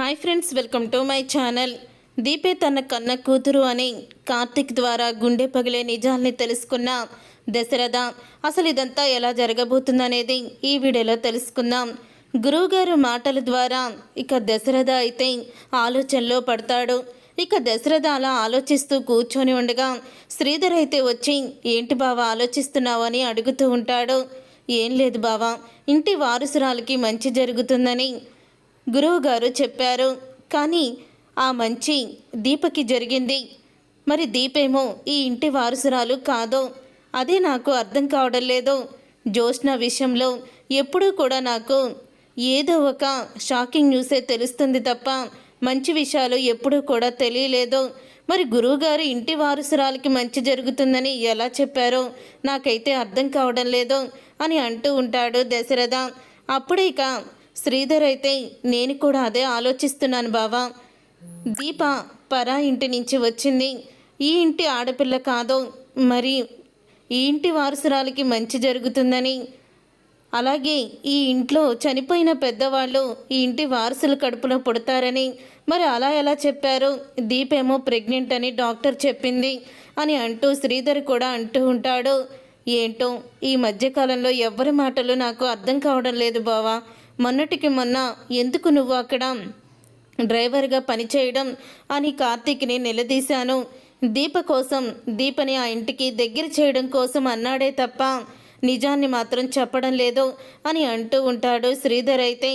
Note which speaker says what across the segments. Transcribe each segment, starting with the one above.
Speaker 1: Hi friends welcome to my channel దీపే తన కన్న కూతురు అని కార్తిక్ ద్వారా గుండె పగిలే నిజాల్ని తెలుసుకున్న దశరథ. అసలు ఇదంతా ఎలా జరగబోతుందనేది ఈ వీడియోలో తెలుసుకుందాం. గురువుగారు మాటల ద్వారా ఇక దశరథ అయితే ఆలోచనలో పడతాడు. ఇక దశరథ అలా ఆలోచిస్తూ కూర్చొని ఉండగా శ్రీధర్ అయితే వచ్చి ఏంటి బావా ఆలోచిస్తున్నావు? అని అడుగుతూ ఉంటాడు. ఏం లేదు బావా ఇంటి వారసురాలకి మంచి జరుగుతుందని గురువుగారు చెప్పారు. కానీ ఆ మంచి దీపకి జరిగింది. మరి దీపేమో ఈ ఇంటి వారసురాలు కాదో? అదే నాకు అర్థం కావడం లేదు. జ్యోత్స్న విషయంలో ఎప్పుడూ కూడా నాకు ఏదో ఒక షాకింగ్ న్యూసే తెలుస్తుంది తప్ప మంచి విషయాలు ఎప్పుడూ కూడా తెలియలేదు. మరి గురువుగారు ఇంటి వారసురాలకి మంచి జరుగుతుందని ఎలా చెప్పారో నాకైతే అర్థం కావడం లేదు అని అంటూ ఉంటాడు దశరథ. అప్పుడే ఇక శ్రీధర్ అయితే నేను కూడా అదే ఆలోచిస్తున్నాను బావా. దీప పరా ఇంటి నుంచి వచ్చింది. ఈ ఇంటి ఆడపిల్ల కాదో. మరి ఈ ఇంటి వారసురాలకి మంచి జరుగుతుందని. అలాగే ఈ ఇంట్లో చనిపోయిన పెద్దవాళ్ళు ఈ ఇంటి వారసుల కడుపులో పుడతారని. మరి అలా ఎలా చెప్పారు? దీపేమో ప్రెగ్నెంట్ అని డాక్టర్ చెప్పింది అని అంటూ శ్రీధర్ కూడా అంటూ ఉంటాడు. ఏంటో? ఈ మధ్యకాలంలో ఎవరి మాటలు నాకు అర్థం కావడం లేదు బావా. మొన్నటికి మొన్న ఎందుకు నువ్వు అక్కడ డ్రైవర్గా పనిచేయడం అని కార్తీక్ని నిలదీశాను. దీప కోసం దీపని ఆ ఇంటికి దగ్గర చేయడం కోసం అన్నాడే తప్ప నిజాన్ని మాత్రం చెప్పడం లేదు అని అంటూ ఉంటాడు శ్రీధర్ అయితే.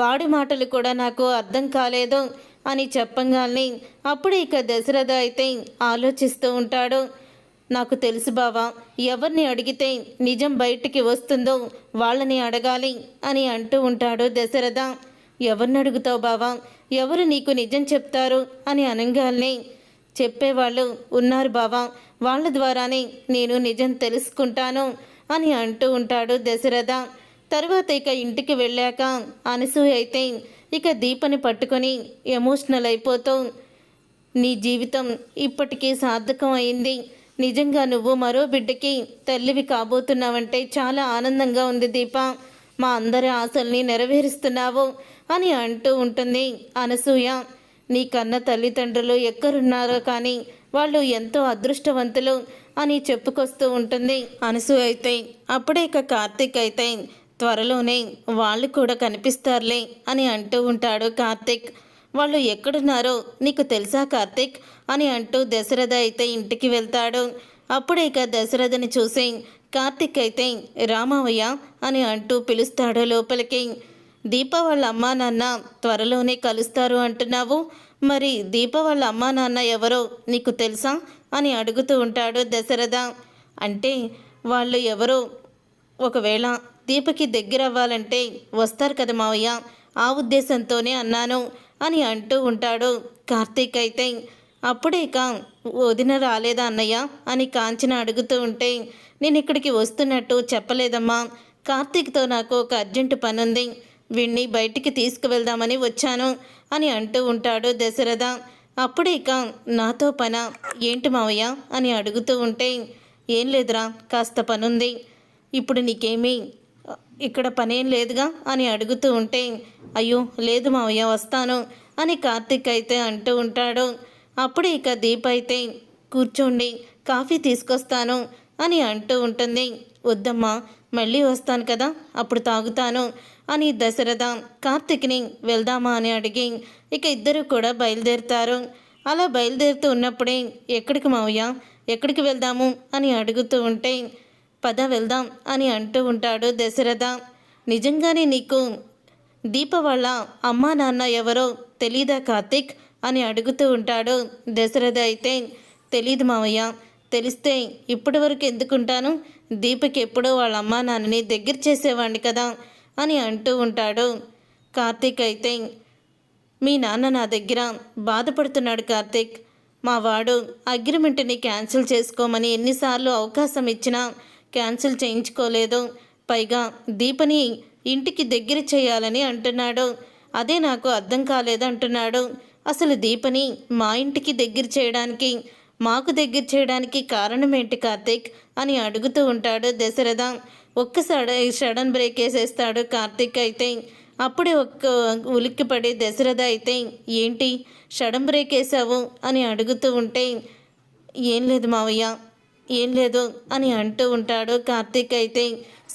Speaker 1: వాడి మాటలు కూడా నాకు అర్థం కాలేదు అని చెప్పంగానే అప్పుడు ఇక దశరథ అయితే ఆలోచిస్తూ ఉంటాడు. నాకు తెలుసు బావా ఎవరిని అడిగితే నిజం బయటికి వస్తుందో వాళ్ళని అడగాలి అని అంటూ ఉంటాడు దశరథ. ఎవరిని అడుగుతావు బావా ఎవరు నీకు నిజం చెప్తారు అని అనగానే చెప్పేవాళ్ళు ఉన్నారు బావా. వాళ్ళ ద్వారానే నేను నిజం తెలుసుకుంటాను అని అంటూ ఉంటాడు దశరథ. తర్వాత ఇక ఇంటికి వెళ్ళాక అనసూయ అయితే ఇక దీపని పట్టుకొని ఎమోషనల్ అయిపోతూ నీ జీవితం ఇప్పటికీ సార్థకం అయింది. నిజంగా నువ్వు మరో బిడ్డకి తల్లివి కాబోతున్నావంటే చాలా ఆనందంగా ఉంది దీప. మా అందరి ఆశల్ని నెరవేరుస్తున్నావు అని అంటూ ఉంటుంది అనసూయ. నీ కన్న తల్లిదండ్రులు ఎక్కడున్నారో కానీ వాళ్ళు ఎంతో అదృష్టవంతులు అని చెప్పుకొస్తూ ఉంటుంది అనసూయ అయితే. అప్పుడే ఇక కార్తీక్ అయితే త్వరలోనే వాళ్ళు కూడా కనిపిస్తారులే అని అంటూ ఉంటాడు కార్తీక్. వాళ్ళు ఎక్కడున్నారో నీకు తెలుసా కార్తీక్? అని అంటూ దశరథ అయితే ఇంటికి వెళ్తాడు. అప్పుడే ఇక దశరథని చూసి కార్తీక్ అయితే రామవయ్య అని అంటూ పిలుస్తాడు లోపలికి. దీప వాళ్ళ అమ్మా నాన్న త్వరలోనే కలుస్తారు అంటున్నావు. మరి దీప వాళ్ళ అమ్మా నాన్న ఎవరో నీకు తెలుసా? అని అడుగుతూ ఉంటాడు దశరథ. అంటే వాళ్ళు ఎవరో ఒకవేళ దీపకి దగ్గర అవ్వాలంటే వస్తారు కదా మావయ్య? ఆ ఉద్దేశంతోనే అన్నాను అని అంటూ ఉంటాడు. కార్తీక్ అయితే అప్పుడే ఇక వదిన రాలేదా అన్నయ్య? అని కాంచన అడుగుతూ ఉంటే నేను ఇక్కడికి వస్తున్నట్టు చెప్పలేదమ్మా. కార్తీక్తో నాకు ఒక అర్జెంటు పనుంది. వీణ్ణి బయటికి తీసుకువెళ్దామని వచ్చాను అని అంటూ ఉంటాడు దశరథ. అప్పుడే ఇక నాతో పన. ఏంటి మావయ్య? అని అడుగుతూ ఉంటే ఏం లేదురా కాస్త పనుంది. ఇప్పుడు నీకేమీ ఇక్కడ పనేం లేదుగా అని అడుగుతూ ఉంటే అయ్యో లేదు మావయ్య వస్తాను అని కార్తిక్ అయితే అంటూ ఉంటాడు. అప్పుడు ఇక దీప అయితే కూర్చోండి కాఫీ తీసుకొస్తాను అని అంటూ ఉంటుంది. వద్దమ్మా మళ్ళీ వస్తాను కదా అప్పుడు తాగుతాను అని దశరథ కార్తిక్ని వెళ్దామా అని అడిగి ఇక ఇద్దరు కూడా బయలుదేరుతారు. అలా బయలుదేరుతూ ఉన్నప్పుడే ఎక్కడికి మావయ్య ఎక్కడికి వెళ్దాము అని అడుగుతూ ఉంటే పద వెళ్దాం అని అంటూ ఉంటాడు దశరథ. నిజంగానే నీకు దీప వాళ్ళ అమ్మా నాన్న ఎవరో తెలీదా కార్తిక్? అని అడుగుతూ ఉంటాడు దశరథ అయితే. తెలీదు మావయ్య తెలిస్తే ఇప్పటి వరకు ఎందుకుంటాను? దీపకి ఎప్పుడో వాళ్ళ అమ్మా నాన్నని దగ్గర చేసేవాడిని కదా అని అంటూ ఉంటాడు కార్తీక్ అయితే. మీ నాన్న నా దగ్గర బాధపడుతున్నాడు కార్తీక్. మా వాడు అగ్రిమెంట్ని క్యాన్సిల్ చేసుకోమని ఎన్నిసార్లు అవకాశం ఇచ్చినా క్యాన్సిల్ చేయించుకోలేదు. పైగా దీపని ఇంటికి దగ్గర చేయాలని అంటున్నాడు. అదే నాకు అర్థం కాలేదు అంటున్నాడు. అసలు దీపని మా ఇంటికి దగ్గర చేయడానికి మాకు దగ్గర చేయడానికి కారణం ఏంటి కార్తీక్? అని అడుగుతూ ఉంటాడు దశరథ. ఒక్కసారి సడన్ బ్రేక్ వేసేస్తాడు కార్తీక్ అయితే. అప్పుడే ఒక్క ఉలిక్కిపడి దశరథ అయితే ఏంటి? షడం బ్రేక్ వేసావు? అని అడుగుతూ ఉంటే ఏం లేదు మావయ్య. ఏం లేదు అని అంటూ ఉంటాడు. కార్తీక్ అయితే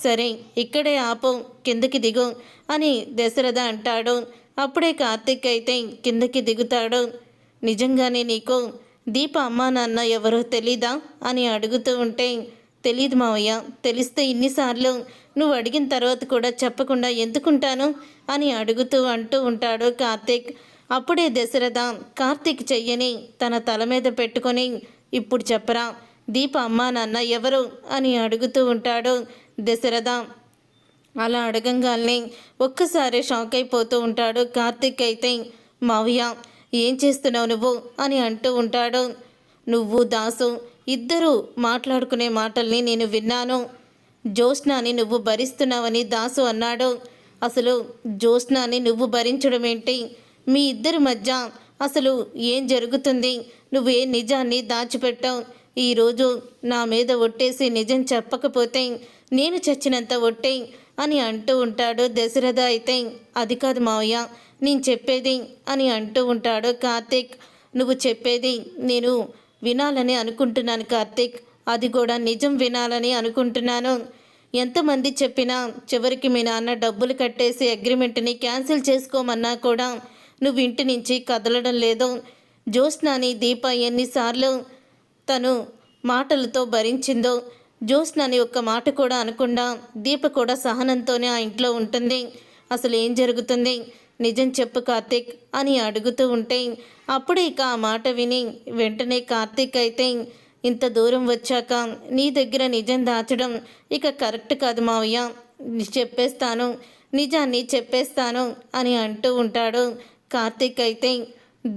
Speaker 1: సరే ఇక్కడే ఆపు కిందకి దిగు అని దశరథ అంటాడు. అప్పుడే కార్తీక్ అయితే కిందకి దిగుతాడు. నిజంగానే నీకు దీప అమ్మా నాన్న ఎవరో తెలీదా అని అడుగుతూ ఉంటే తెలీదు మావయ్య తెలిస్తే ఇన్నిసార్లు నువ్వు అడిగిన తర్వాత కూడా చెప్పకుండా ఎందుకుంటాను అని అడుగుతూ అంటూ ఉంటాడు కార్తీక్. అప్పుడే దశరథ కార్తీక్ చెయ్యని తన తల మీద పెట్టుకొని ఇప్పుడు చెప్పరా దీప అమ్మా నాన్న ఎవరు అని అడుగుతూ ఉంటాడు దశరథ. అలా అడగంగానే ఒక్కసారి షాక్ అయిపోతూ ఉంటాడు కార్తీక్ అయితే. మావయ్య ఏం చేస్తున్నావు నువ్వు? అని అంటూ ఉంటాడు. నువ్వు దాసు ఇద్దరు మాట్లాడుకునే మాటల్ని నేను విన్నాను. జ్యోత్స్నాని నువ్వు భరిస్తున్నావని దాసు అన్నాడు. అసలు జ్యోత్స్నాని నువ్వు భరించడం ఏంటి? మీ ఇద్దరి మధ్య అసలు ఏం జరుగుతుంది? నువ్వే నిజాన్ని దాచిపెట్టావు? ఈరోజు నా మీద ఒట్టేసి నిజం చెప్పకపోతే నేను చచ్చినంత ఒట్టే అని అంటూ ఉంటాడు దశరథ అయితే అది కాదు మావయ్య నేను చెప్పేది అని అంటూ ఉంటాడు కార్తీక్. నువ్వు చెప్పేది నేను వినాలని అనుకుంటున్నాను కార్తీక్. అది కూడా నిజం వినాలని అనుకుంటున్నాను. ఎంతమంది చెప్పినా చివరికి మీ నాన్న డబ్బులు కట్టేసి అగ్రిమెంట్ని క్యాన్సిల్ చేసుకోమన్నా కూడా నువ్వు ఇంటి నుంచి కదలడం లేదు. జ్యోత్స్నాని దీప ఎన్నిసార్లు తను మాటలతో భరించిందో? జ్యోత్స్నని ఒక్క మాట కూడా అనకుండా దీప కూడా సహనంతోనే ఆ ఇంట్లో ఉంటుంది. అసలు ఏం జరుగుతుంది? నిజం చెప్పు కార్తీక్ అని అడుగుతూ ఉంటే అప్పుడే ఇక ఆ మాట విని వెంటనే కార్తీక్ అయితే ఇంత దూరం వచ్చాక నీ దగ్గర నిజం దాచడం ఇక కరెక్ట్ కాదు మావయ్య. చెప్పేస్తాను నిజాన్ని చెప్పేస్తాను అని అంటూ ఉంటాడు కార్తీక్ అయితే.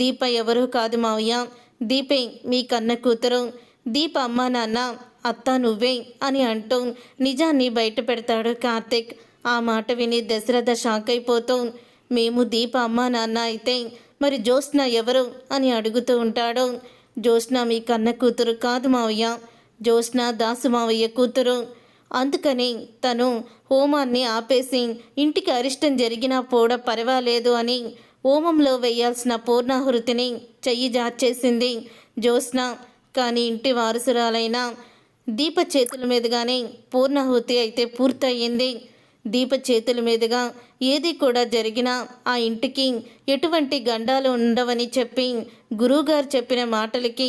Speaker 1: దీప ఎవరూ కాదు మావయ్య. దీపే మీ కన్న కూతురు. దీప అమ్మ నాన్న అత్త నువ్వే అని అంటూ నిజాన్ని బయట పెడతాడు కార్తిక్. ఆ మాట విని దశరథ షాక్ అయిపోతూ మేము దీప అమ్మ నాన్న అయితే మరి జ్యోత్స్న ఎవరు? అని అడుగుతూ ఉంటాడు. జ్యోత్స్న మీ కన్న కూతురు కాదు మావయ్య. జ్యోత్స్న దాసు మావయ్య కూతురు. అందుకని తను హోమాన్ని ఆపేసి ఇంటికి అరిష్టం జరిగినా కూడా పర్వాలేదు అని హోమంలో వేయాల్సిన పూర్ణాహుతిని చెయ్యి జార్చేసింది జ్యోత్స్న. కానీ ఇంటి వారసురాలైన దీప చేతుల మీదుగానే పూర్ణాహుతి అయితే పూర్తయింది. దీప చేతుల మీదుగా ఏది కూడా జరిగినా ఆ ఇంటికి ఎటువంటి గండాలు ఉండవని చెప్పి గురువుగారు చెప్పిన మాటలకి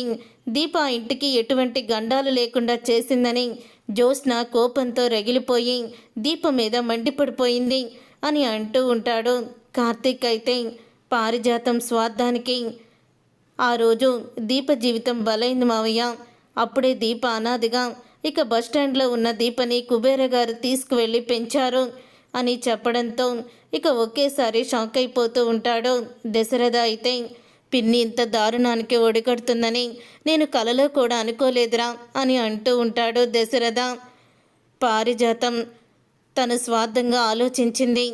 Speaker 1: దీప ఆ ఇంటికి ఎటువంటి గండాలు లేకుండా చేసిందని జ్యోత్స్న కోపంతో రగిలిపోయి దీప మీద మండిపడిపోయింది అని అంటూ ఉంటాడు. కార్తీక్ అయితే పారిజాతం స్వార్థానికి ఆ రోజు దీప జీవితం బలైంది మావయ్య. అప్పుడే దీప అనాదిగా ఇక బస్టాండ్లో ఉన్న దీపని కుబేర గారు తీసుకువెళ్ళి పెంచారు అని చెప్పడంతో ఇక ఒకేసారి షాక్ అయిపోతూ ఉంటాడు దశరథ అయితే. పిన్ని ఇంత దారుణానికి ఒడిగడుతుందని నేను కలలో కూడా అనుకోలేదురా అని అంటూ ఉంటాడు దశరథ. పారిజాతం తను స్వార్థంగా ఆలోచించింది.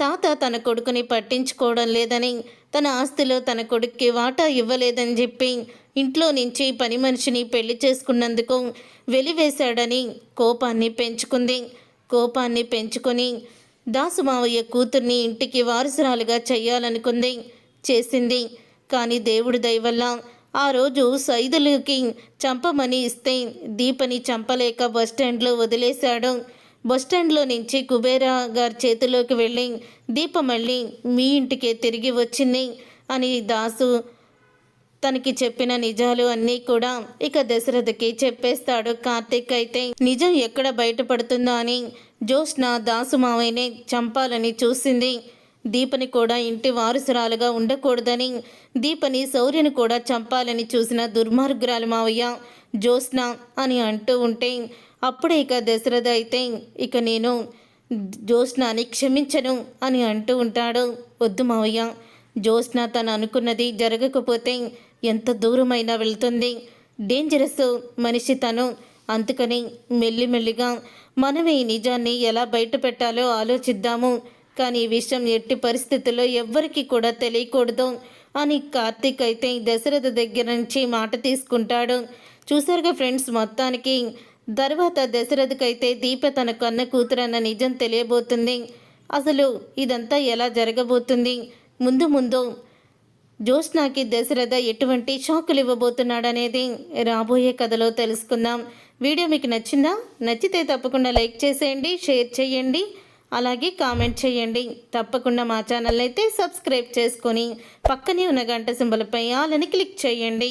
Speaker 1: తాత తన కొడుకుని పట్టించుకోవడం లేదని తన ఆస్తిలో తన కొడుక్కి వాటా ఇవ్వలేదని చెప్పి ఇంట్లో నుంచి పని మనిషిని పెళ్ళి చేసుకున్నందుకు వెలివేశాడని కోపాన్ని పెంచుకుంది. కోపాన్ని పెంచుకొని దాసుమావయ్య కూతుర్ని ఇంటికి వారసురాలుగా చేయాలనుకుంది చేసింది. కానీ దేవుడి దయవల్ల ఆ రోజు సైదులకి చంపమని ఇస్తే దీపని చంపలేక బస్టాండ్లో వదిలేశాడు. బస్టాండ్లో నుంచి కుబేరా గారి చేతిలోకి వెళ్ళి దీప మళ్ళీ మీ ఇంటికే తిరిగి వచ్చింది అని దాసు తనకి చెప్పిన నిజాలు అన్నీ కూడా ఇక దశరథకి చెప్పేస్తాడు. కార్తీక్ అయితే నిజం ఎక్కడ బయటపడుతుందో అని జ్యోత్స్న దాసు మావయ్యనే చంపాలని చూసింది. దీపని కూడా ఇంటి వారసురాలుగా ఉండకూడదని దీపని శౌర్యను కూడా చంపాలని చూసిన దుర్మార్గురాలు మావయ్య జ్యోత్స్న అని అంటూ ఉంటే అప్పుడే ఇక దశరథ అయితే ఇక నేను జ్యోత్స్నాని క్షమించను అని అంటూ ఉంటాడు. వద్దు మావయ్య జ్యోత్స్న తను అనుకున్నది జరగకపోతే ఎంత దూరమైనా వెళ్తుంది. డేంజరస్ మనిషి తను. అందుకని మెల్లిమెల్లిగా మనమే ఈ నిజాన్ని ఎలా బయట పెట్టాలో ఆలోచిద్దాము. కానీ ఈ విషయం ఎట్టి పరిస్థితుల్లో ఎవ్వరికీ కూడా తెలియకూడదు అని కార్తీక్ అయితే దశరథ దగ్గర నుంచి మాట తీసుకుంటాడు. చూసారుగా ఫ్రెండ్స్ మొత్తానికి తర్వాత దశరథకైతే దీప తన కన్న కూతురన్న నిజం తెలియబోతుంది. అసలు ఇదంతా ఎలా జరగబోతుంది? ముందు ముందు జ్యోత్స్నాకి దశరథ ఎటువంటి షాకులు ఇవ్వబోతున్నాడనేది రాబోయే కథలో తెలుసుకుందాం. వీడియో మీకు నచ్చిందా? నచ్చితే తప్పకుండా లైక్ చేసేయండి షేర్ చేయండి అలాగే కామెంట్ చేయండి. తప్పకుండా మా ఛానల్ అయితే సబ్స్క్రైబ్ చేసుకొని పక్కనే ఉన్న గంట సింబలపై ఆలని క్లిక్ చేయండి.